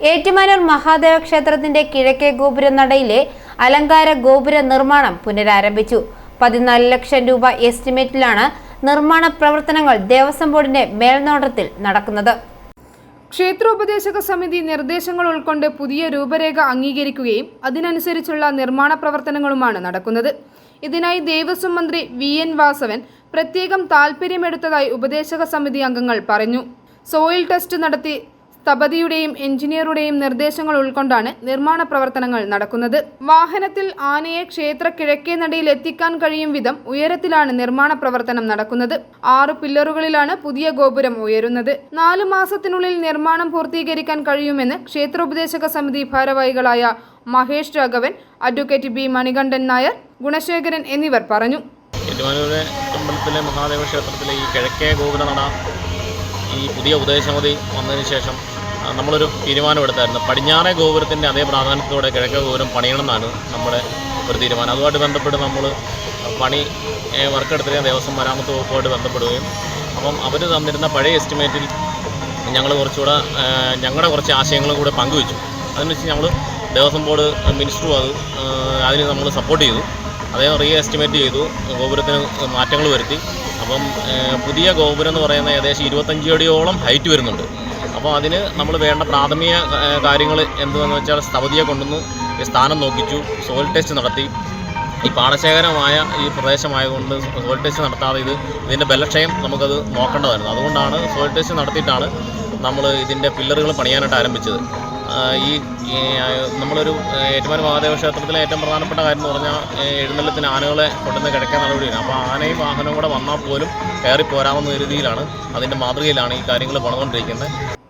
ഏറ്റുമാനൂർ മഹാദേവ ക്ഷേത്രത്തിന്റെ കിഴക്കേ ഗോപുര നടയിലെ അലങ്കാര ഗോപുര നിർമ്മാണം പുനരാരംഭിച്ചു. പതിനാല് ലക്ഷം രൂപ എസ്റ്റിമേറ്റിലാണ് നിർമ്മാണ പ്രവർത്തനങ്ങൾ ദേവസ്വം ബോർഡിന്റെ മേൽനോട്ടത്തിൽ നടക്കുന്നത്. ക്ഷേത്രോപദേശക സമിതി നിർദ്ദേശങ്ങൾ ഉൾക്കൊണ്ട് പുതിയ രൂപരേഖ അംഗീകരിക്കുകയും അതിനനുസരിച്ചുള്ള നിർമ്മാണ പ്രവർത്തനങ്ങളുമാണ് നടക്കുന്നത്. ഇതിനായി ദേവസ്വം മന്ത്രി വി എൻ വാസവൻ പ്രത്യേകം താൽപ്പര്യമെടുത്തതായി ഉപദേശക സമിതി അംഗങ്ങൾ പറഞ്ഞു. സോയിൽ ടെസ്റ്റ് നടത്തി സ്ഥപതിയുടെയും എഞ്ചിനീയറുടെയും നിർദ്ദേശങ്ങൾ ഉൾക്കൊണ്ടാണ് നിർമ്മാണ പ്രവർത്തനങ്ങൾ നടക്കുന്നത്. വാഹനത്തിൽ ആനയെ ക്ഷേത്ര കിഴക്കേ നടയിൽ എത്തിക്കാൻ കഴിയും വിധം ഉയരത്തിലാണ് നിർമ്മാണ പ്രവർത്തനം നടക്കുന്നത്. ആറ് പില്ലറുകളിലാണ് പുതിയ ഗോപുരം ഉയരുന്നത്. നാലു മാസത്തിനുള്ളിൽ നിർമ്മാണം പൂർത്തീകരിക്കാൻ കഴിയുമെന്ന് ക്ഷേത്രോപദേശക സമിതി ഭാരവാഹികളായ മഹേഷ് രാഘവൻ അഡ്വക്കേറ്റ് ബി മണികണ്ഠൻ നായർ ഗുണശേഖരൻ എന്നിവർ പറഞ്ഞു. അമ്പലത്തിലെ മഹാദേവ ക്ഷേത്രത്തിലെ ഈ കിഴക്കേ ഗോപുരനട ഈ പുതിയ ഉപദേശമതി വന്നതിന് ശേഷം നമ്മളൊരു തീരുമാനമെടുത്തായിരുന്നു പടിഞ്ഞാറേ ഗോപുരത്തിന്റെ അതേ പ്രാധാന്യത്തോടെ കിഴക്കേ ഗോപുരം പണിയണമെന്നാണ് നമ്മുടെ ഒരു തീരുമാനം. അതുമായിട്ട് ബന്ധപ്പെട്ട് നമ്മൾ പണി വർക്കെടുത്തിയ ദേവസ്വം മരാമത്ത് വകുപ്പുമായിട്ട് ബന്ധപ്പെടുകയും അപ്പം അവർ തന്നിരുന്ന പഴയ എസ്റ്റിമേറ്റിൽ ഞങ്ങൾ കുറച്ചുകൂടെ ഞങ്ങളുടെ കുറച്ച് ആശയങ്ങളും കൂടെ പങ്കുവച്ചു. അതിന് വെച്ച് ഞങ്ങൾ ദേവസ്വം ബോർഡ് മിനിസ്റ്ററും അത് അതിന് നമ്മൾ സപ്പോർട്ട് ചെയ്തു. അദ്ദേഹം റീ എസ്റ്റിമേറ്റ് ചെയ്തു. ഗോപുരത്തിന് മാറ്റങ്ങൾ വരുത്തി. അപ്പം പുതിയ ഗോപുരം എന്ന് പറയുന്നത് ഏകദേശം ഇരുപത്തഞ്ച് അടിയോളം ഹൈറ്റ് വരുന്നുണ്ട്. അപ്പോൾ അതിന് നമ്മൾ വേണ്ട പ്രാഥമിക കാര്യങ്ങൾ എന്തുവെന്ന് വെച്ചാൽ സ്തവതിയെ കൊണ്ടുവന്ന് സ്ഥാനം നോക്കിച്ചു സോയിൽ ടെസ്റ്റ് നടത്തി. ഈ പാടശേഖരമായ ഈ പ്രദേശമായതുകൊണ്ട് സോയിൽ ടെസ്റ്റ് നടത്താതെ ഇത് ഇതിന്റെ ബലക്ഷയം നമുക്കത് നോക്കേണ്ടതായിരുന്നു. അതുകൊണ്ടാണ് സോയിൽ ടെസ്റ്റ് നടത്തിയിട്ടാണ് നമ്മൾ ഇതിന്റെ പില്ലറുകൾ പണിയാനായിട്ട് ആരംഭിച്ചത്. ഈ നമ്മളൊരു ഏറ്റുമാനൂർ മഹാദേവ ക്ഷേത്രത്തിലെ ഏറ്റവും പ്രധാനപ്പെട്ട കാര്യം എന്ന് പറഞ്ഞാൽ എഴുന്നള്ളത്തിന് ആനകളെ കൊണ്ടുവന്ന് കിടക്കാൻ നടപടിയാണ്. അപ്പോൾ ആനയും വാഹനവും കൂടെ വന്നാൽ പോലും കയറി പോരാമെന്ന രീതിയിലാണ് അതിന്റെ മാതൃകയിലാണ് ഈ കാര്യങ്ങൾ പണിതുകൊണ്ടിരിക്കുന്നത്